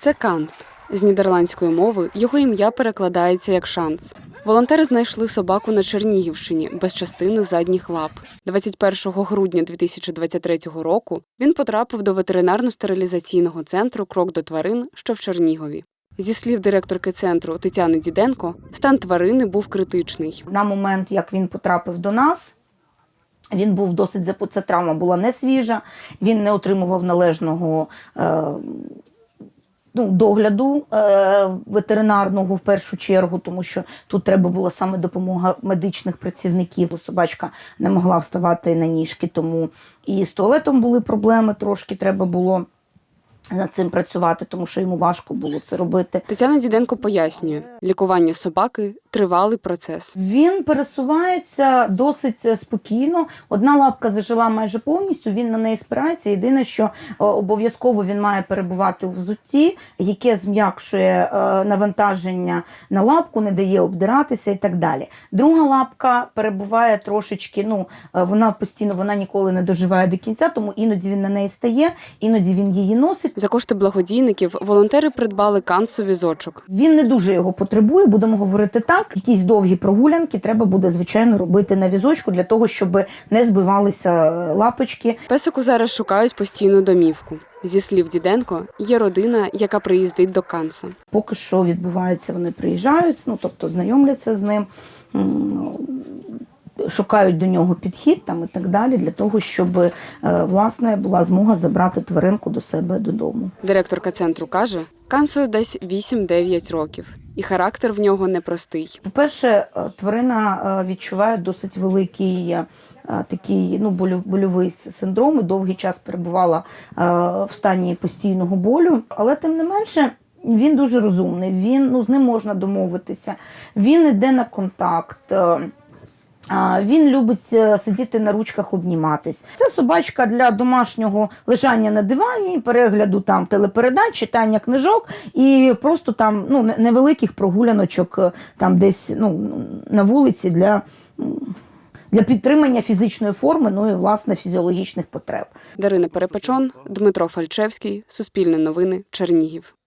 Це Канц. З нідерландської мови його ім'я перекладається як шанс. Волонтери знайшли собаку на Чернігівщині без частини задніх лап. 21 грудня 2023 року він потрапив до ветеринарно-стерилізаційного центру Крок до тварин, що в Чернігові. Зі слів директорки центру Тетяни Діденко, стан тварини був критичний. На момент, як він потрапив до нас, він був досить Ця травма була не свіжа, він не отримував належного е, ну, догляду е, ветеринарного в першу чергу, тому що тут треба була саме допомога медичних працівників. Собачка не могла вставати на ніжки, тому і з туалетом були проблеми трошки, треба було над цим працювати, тому що йому важко було це робити. Тетяна Діденко пояснює, лікування собаки тривалий процес. Він пересувається досить е, спокійно. Одна лапка зажила майже повністю. Він на неї спирається. Єдине, що е, обов'язково він має перебувати у взутті, яке зм'якшує е, навантаження на лапку, не дає обдиратися і так далі. Друга лапка перебуває трошечки. Ну вона постійно вона ніколи не доживає до кінця, тому іноді він на неї стає, іноді він її носить. За кошти благодійників волонтери придбали канцу візочок. Він не дуже його потребує, будемо говорити так. Якісь довгі прогулянки треба буде звичайно робити на візочку для того, щоб не збивалися е, лапочки. Песику зараз шукають постійну домівку. Зі слів Діденко, є родина, яка приїздить до Канца. Поки що відбувається, вони приїжджають, ну тобто знайомляться з ним. Шукають до нього підхід там і так далі, для того, щоб е, власне була змога забрати тваринку до себе додому. Директорка центру каже, Канцу десь 8-9 років, і характер в нього непростий. По-перше, е, тварина е, відчуває досить великий е, такий ну, больовий синдром і довгий час перебувала в стані постійного болю, але тим не менше. Він дуже розумний, він ну з ним можна домовитися. Він йде на контакт. Він любить е, сидіти на ручках, обніматись. Це собачка для домашнього лежання на дивані, перегляду там телепередач, читання книжок і просто там ну невеликих прогуляночок е, там десь ну на вулиці для, для підтримання фізичної форми, ну і власне фізіологічних потреб. Дарина Перепечон, Дмитро Фальчевський, Суспільне новини, Чернігів.